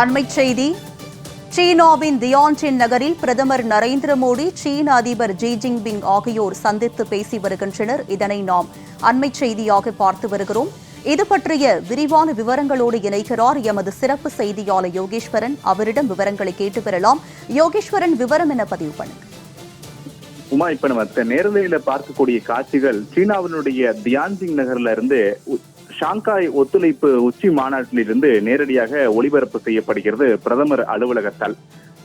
அண்மைச் செய்தி. சீனாவின் தியான்ஜின் நகரில் பிரதமர் நரேந்திர மோடி சீன அதிபர் ஜி ஜின்பிங் ஆகியோர் சந்தித்து பேசி வருகின்றனர். இதனை நாம் அண்மை செய்தியாக பார்த்து வருகிறோம். இது பற்றிய விரிவான விவரங்களோடு இணைகிறார் எமது சிறப்பு செய்தியாளர் யோகேஸ்வரன். அவரிடம் விவரங்களை கேட்டு பெறலாம். யோகேஸ்வரன் விவரம் என பதிவு பண்ணுங்க. உமா இப்ப நம்ம நேரலையில பார்க்கக்கூடிய காட்சிகள் சீனாவினுடைய தியான்ஜிங் நகர்ல இருந்து ஷாங்காய் ஒத்துழைப்பு உச்சி மாநாட்டிலிருந்து நேரடியாக ஒளிபரப்பு செய்யப்படுகிறது பிரதமர் அலுவலகத்தால்.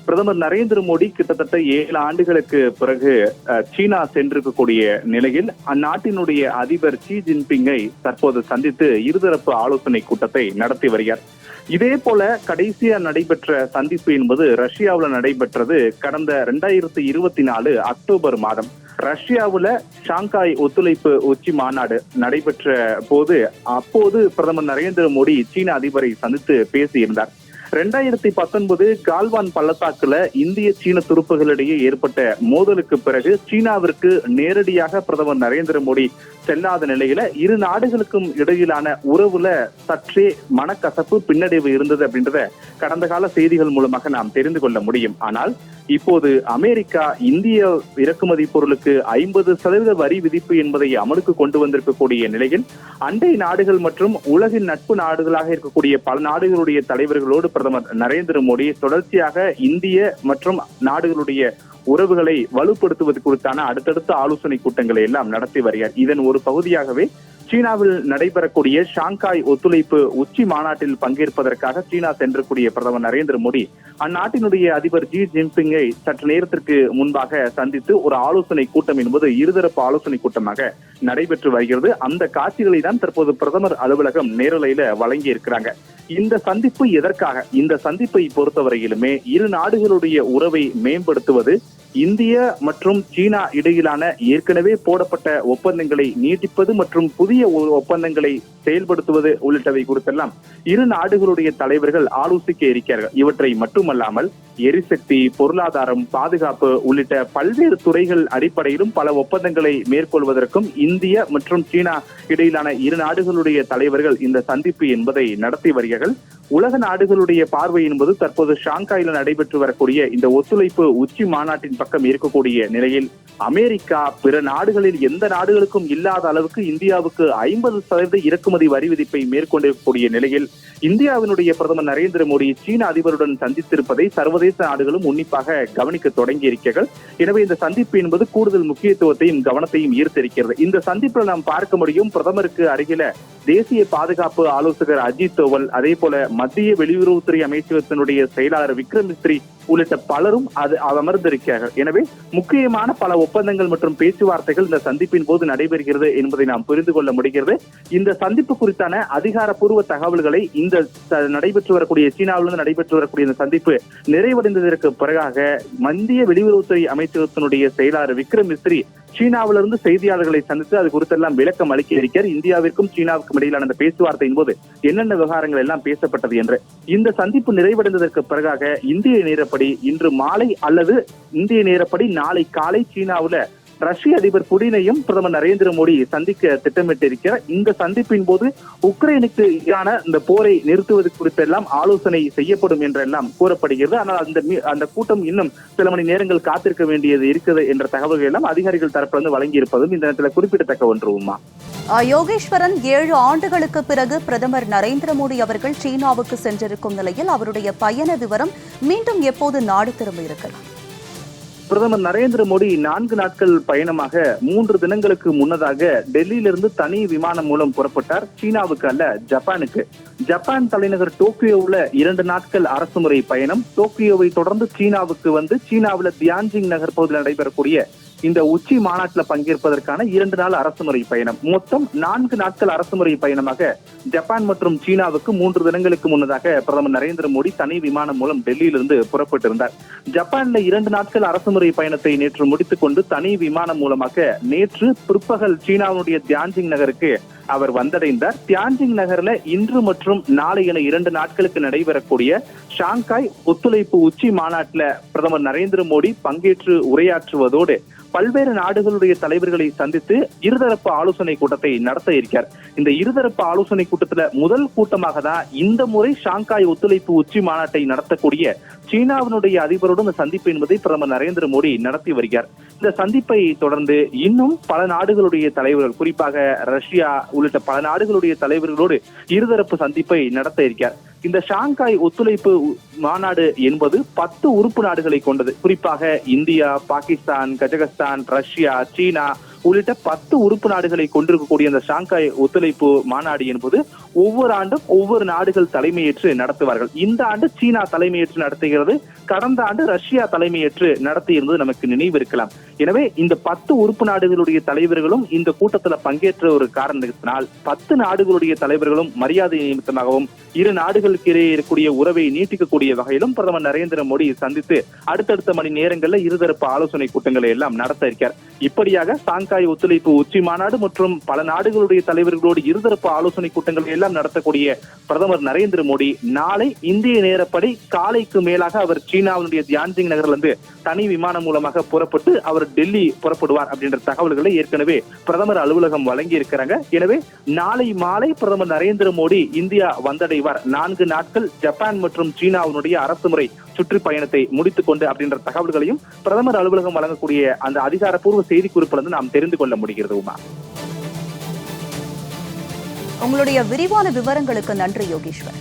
பிரதமர் நரேந்திர மோடி கிட்டத்தட்ட ஏழு ஆண்டுகளுக்கு பிறகு அஹ், சீனா சென்றிருக்கக்கூடிய நிலையில் அந்நாட்டினுடைய அதிபர் ஷி ஜின்பிங்கை தற்போது சந்தித்து இருதரப்பு ஆலோசனை கூட்டத்தை நடத்தி வருகிறார். இதே போல கடைசியா நடைபெற்ற சந்திப்பு என்பது ரஷ்யாவுல நடைபெற்றது கடந்த ரெண்டாயிரத்தி இருபத்தி நாலு அக்டோபர் மாதம். ரஷ்யாவுல ஷாங்காய் ஒத்துழைப்பு உச்சி மாநாடு நடைபெற்ற போது அப்போது பிரதமர் நரேந்திர மோடி சீன அதிபரை சந்தித்து பேசியிருந்தார். ரெண்டாயிரத்தி பத்தொன்பது கால்வான் பள்ளத்தாக்குல இந்திய சீன துருப்புகளிடையே ஏற்பட்ட மோதலுக்கு பிறகு சீனாவிற்கு நேரடியாக பிரதமர் நரேந்திர மோடி செல்லாத நிலையில இரு நாடுகளுக்கும் இடையிலான உறவுல சற்றே மனக்கசப்பு பின்னடைவு இருந்தது அப்படின்றத கடந்த கால செய்திகள் மூலமாக நாம் தெரிந்து கொள்ள முடியும். ஆனால் இப்போது அமெரிக்கா இந்திய இறக்குமதி பொருளுக்கு ஐம்பது சதவீத வரி விதிப்பு என்பதை அமலுக்கு கொண்டு வந்திருக்கக்கூடிய நிலையில் அண்டை நாடுகள் மற்றும் உலகின் நட்பு நாடுகளாக இருக்கக்கூடிய பல நாடுகளுடைய தலைவர்களோடு பிரதமர் நரேந்திர மோடி தொடர்ச்சியாக இந்திய மற்றும் நாடுகளுடைய உறவுகளை வலுப்படுத்துவது குறித்தான அடுத்தடுத்த ஆலோசனை கூட்டங்களை எல்லாம் நடத்தி வருகிறார். இதன் ஒரு பகுதியாகவே சீனாவில் நடைபெறக்கூடிய ஷாங்காய் ஒத்துழைப்பு உச்சி மாநாட்டில் பங்கேற்பதற்காக சீனா சென்றக்கூடிய பிரதமர் நரேந்திர மோடி அந்நாட்டினுடைய அதிபர் ஜி ஜின்பிங்கை சற்று நேரத்திற்கு முன்பாக சந்தித்து ஒரு ஆலோசனை கூட்டம் என்பது இருதரப்பு ஆலோசனை கூட்டமாக நடைபெற்று வருகிறது. அந்த காட்சிகளை தான் தற்போது பிரதமர் அலுவலகம் நேரலையில வழங்கி இருக்கிறாங்க. இந்த சந்திப்பு எதற்காக? இந்த சந்திப்பை பொறுத்தவரையிலுமே இரு நாடுகளுடைய உறவை மேம்படுத்துவது இந்திய மற்றும் சீனா இடையிலான ஏற்கனவே போடப்பட்ட ஒப்பந்தங்களை நீட்டிப்பது மற்றும் புதிய ஒப்பந்தங்களை செயல்படுத்துவது உள்ளிட்டவை குறித்தெல்லாம் இரு நாடுகளுடைய தலைவர்கள் ஆலோசிக்க இருக்கிறார்கள். இவற்றை மட்டுமல்லாமல் எரிசக்தி பொருளாதாரம் பாதுகாப்பு உள்ளிட்ட பல்வேறு துறைகள் அடிப்படையிலும் பல ஒப்பந்தங்களை மேற்கொள்வதற்கும் இந்திய மற்றும் சீனா இடையிலான இரு நாடுகளுடைய தலைவர்கள் இந்த சந்திப்பு என்பதை நடத்தி வருகிறார்கள். உலக நாடுகளுடைய பார்வை என்பது தற்போது ஷாங்காயில் நடைபெற்று வரக்கூடிய இந்த ஒத்துழைப்பு உச்சி மாநாட்டின் பக்கம் இருக்கக்கூடிய நிலையில் அமெரிக்கா பிற நாடுகளில் எந்த நாடுகளுக்கும் இல்லாத அளவுக்கு இந்தியாவுக்கு ஐம்பது சதவீத இறக்குமதி வரி விதிப்பை மேற்கொண்டிருக்கக்கூடிய நிலையில் இந்தியாவினுடைய பிரதமர் நரேந்திர மோடி சீன அதிபருடன் சந்தித்திருப்பதை சர்வதேச நாடுகளும் உன்னிப்பாக கவனிக்க தொடங்கி இருக்கிறார்கள் எனவே இந்த சந்திப்பு என்பது கூடுதல் முக்கியத்துவத்தையும் கவனத்தையும் ஈர்த்திருக்கிறது. இந்த சந்திப்பில் நாம் பார்க்க முடியும் பிரதமருக்கு அருகில தேசிய பாதுகாப்பு ஆலோசகர் அஜித் தோவல் அதே போல மத்திய வெளியுறவுத்துறை அமைச்சகத்தினுடைய செயலாளர் விக்ரம் மிஸ்ரி உள்ளிட்ட பலரும் அது அமர்ந்திருக்கிறார்கள். எனவே முக்கியமான பல ஒப்பந்தங்கள் மற்றும் பேச்சுவார்த்தைகள் இந்த சந்திப்பின் போது நடைபெறுகிறது என்பதை நாம் புரிந்து கொள்ள முடிகிறது. இந்த சந்திப்பு குறித்தான அதிகாரப்பூர்வ தகவல்களை இந்த நடைபெற்று வரக்கூடிய சீனாவிலிருந்து நடைபெற்று வரக்கூடிய இந்த சந்திப்பு நிறைவடைந்ததற்கு பிறகாக மத்திய வெளியுறவுத்துறை அமைச்சகத்தினுடைய செயலாளர் விக்ரம் மிஸ்ரி சீனாவிலிருந்து செய்தியாளர்களை சந்தித்து அது குறித்தெல்லாம் விளக்கம் அளிக்க இருக்கிறார். இந்தியாவிற்கும் சீனாவுக்கும் இடையிலான அந்த பேச்சுவார்த்தையின் போது என்னென்ன விவகாரங்கள் எல்லாம் பேசப்பட்டது என்று. இந்த சந்திப்பு நிறைவடைந்ததற்கு பிறகாக இந்திய நேரப்படி இன்று மாலை அல்லது இந்திய நேரப்படி நாளை காலை சீனாவில் ரஷ்ய அதிபர் புடினையும் பிரதமர் நரேந்திர மோடி சந்திக்க திட்டமிட்டிருக்கிறார். இந்த சந்திப்பின் போது உக்ரைனுக்கு எதிரான இந்த போரை நிறுத்துவது குறித்தெல்லாம் ஆலோசனை செய்யப்படும் என்றெல்லாம் கூறப்படுகிறது. ஆனால் அந்த அந்த கூட்டம் இன்னும் சில மணி நேரங்கள் காத்திருக்க வேண்டியது இருக்குது என்ற தகவல்கள் எல்லாம் அதிகாரிகள் தரப்பிலிருந்து வழங்கி இருப்பதும் இந்த நேரத்தில் குறிப்பிடத்தக்க ஒன்று உமா. யோகேஸ்வரன் ஏழு ஆண்டுகளுக்கு பிறகு பிரதமர் நரேந்திர மோடி அவர்கள் சீனாவுக்கு சென்றிருக்கும் நிலையில் அவருடைய பயண விவரம் மீண்டும் எப்போது நாடு திரும்ப இருக்கலாம்? பிரதமர் நரேந்திர மோடி நான்கு நாட்கள் பயணமாக மூன்று தினங்களுக்கு முன்னதாக டெல்லியிலிருந்து தனி விமானம் மூலம் புறப்பட்டார். சீனாவுக்கு அல்ல ஜப்பானுக்கு. ஜப்பான் தலைநகர் டோக்கியோவுல இரண்டு நாட்கள் அரசுமுறை பயணம். டோக்கியோவை தொடர்ந்து சீனாவுக்கு வந்து சீனாவுல தியான்ஜிங் நகர் பகுதியில் நடைபெறக்கூடிய இந்த உச்சி மாநாட்டில் பங்கேற்பதற்கான இரண்டு நாள் அரசுமுறை பயணம். மொத்தம் நான்கு நாட்கள் அரசுமுறை பயணமாக ஜப்பான் மற்றும் சீனாவுக்கு மூன்று தினங்களுக்கு முன்னதாக பிரதமர் நரேந்திர மோடி தனி விமானம் மூலம் டெல்லியிலிருந்து புறப்பட்டிருந்தார். ஜப்பான்ல இரண்டு நாட்கள் அரசுமுறை பயணத்தை நேற்று முடித்துக்கொண்டு தனி விமானம் மூலமாக நேற்று பிற்பகல் சீனாவுடைய தியான்ஜிங் நகருக்கு அவர் வந்தடைந்தார். தியான்ஜிங் நகர்ல இன்று மற்றும் நாளை என இரண்டு நாட்களுக்கு நடைபெறக்கூடிய ஷாங்காய் ஒத்துழைப்பு உச்சி மாநாட்டில் பிரதமர் நரேந்திர மோடி பங்கேற்று உரையாற்றுவதோடு பல்வேறு நாடுகளுடைய தலைவர்களை சந்தித்து இருதரப்பு ஆலோசனை கூட்டத்தை நடத்த இருக்கார் இந்த இருதரப்பு ஆலோசனை கூட்டத்துல முதல் கூட்டமாக தான் இந்த முறை ஷாங்காய் ஒத்துழைப்பு உச்சி மாநாட்டை நடத்தக்கூடிய சீனாவினுடைய அதிபருடன் சந்திப்பு என்பதை பிரதமர் நரேந்திர மோடி நடத்தி வருகிறார். இந்த சந்திப்பை தொடர்ந்து இன்னும் பல நாடுகளுடைய தலைவர்கள் குறிப்பாக ரஷ்யா உள்ளிட்ட பல நாடுகளுடைய தலைவர்களோடு இருதரப்பு சந்திப்பை நடத்த இருக்கிறார். இந்த ஷாங்காய் ஒத்துழைப்பு மாநாடு என்பது பத்து உறுப்பு நாடுகளை கொண்டது. குறிப்பாக India Pakistan Kazakhstan Russia China உள்ளிட்ட பத்து உறுப்பு நாடுகளை கொண்டிருக்கக்கூடிய இந்த ஷாங்காய் ஒத்துழைப்பு மாநாடு என்பது ஒவ்வொரு ஆண்டும் ஒவ்வொரு நாடுகள் தலைமையேற்று நடத்துவார்கள். இந்த ஆண்டு சீனா தலைமையேற்று நடத்துகிறது. கடந்த ஆண்டு ரஷ்யா தலைமையேற்று நடத்தியிருந்தது நமக்கு நினைவு இருக்கலாம். எனவே இந்த பத்து உறுப்பு நாடுகளுடைய தலைவர்களும் இந்த கூட்டத்தில் பங்கேற்ற ஒரு காரணத்தினால் பத்து நாடுகளுடைய தலைவர்களும் மரியாதை நிமித்தமாகவும் இரு நாடுகளுக்கு இடையே இருக்கக்கூடிய உறவை நீட்டிக்கக்கூடிய வகையிலும் பிரதமர் நரேந்திர மோடி சந்தித்து அடுத்தடுத்த மணி நேரங்களில் இருதரப்பு ஆலோசனை கூட்டங்களை எல்லாம் நடத்த இருக்கார். இப்படியாக சாங்காய் ஒத்துழைப்பு உச்சி மாநாடு மற்றும் பல நாடுகளுடைய தலைவர்களோடு இருதரப்பு ஆலோசனை கூட்டங்களை எல்லாம் நடத்தக்கூடிய பிரதமர் நரேந்திர மோடி நாளை இந்திய நேரப்படி காலைக்கு மேலாக அவர் சீனாவினுடைய தியான்ஜிங் நகர்ல தனி விமானம் மூலமாக புறப்பட்டு அவர் டெல்லி புறப்படுவார் அப்படின்ற தகவல்களை ஏற்கனவே பிரதமர் அலுவலகம் வழங்கி இருக்கிறாங்க எனவே நாளை மாலை பிரதமர் நரேந்திர மோடி இந்தியா வந்தடைவார். நான்கு நாட்கள் ஜப்பான் மற்றும் சீனாவினுடைய அரசு முறை சுற்றுப்பயணத்தை முடித்துக் கொண்டு அப்படின்ற தகவல்களையும் பிரதமர் அலுவலகம் வழங்கக்கூடிய அந்த அதிகாரப்பூர்வ செய்திக்குறிப்பிலிருந்து நாம் தெரிந்து கொள்ள முடிகிறது உமா? உங்களுடைய விரிவான விவரங்களுக்கு நன்றி யோகேஸ்வர்.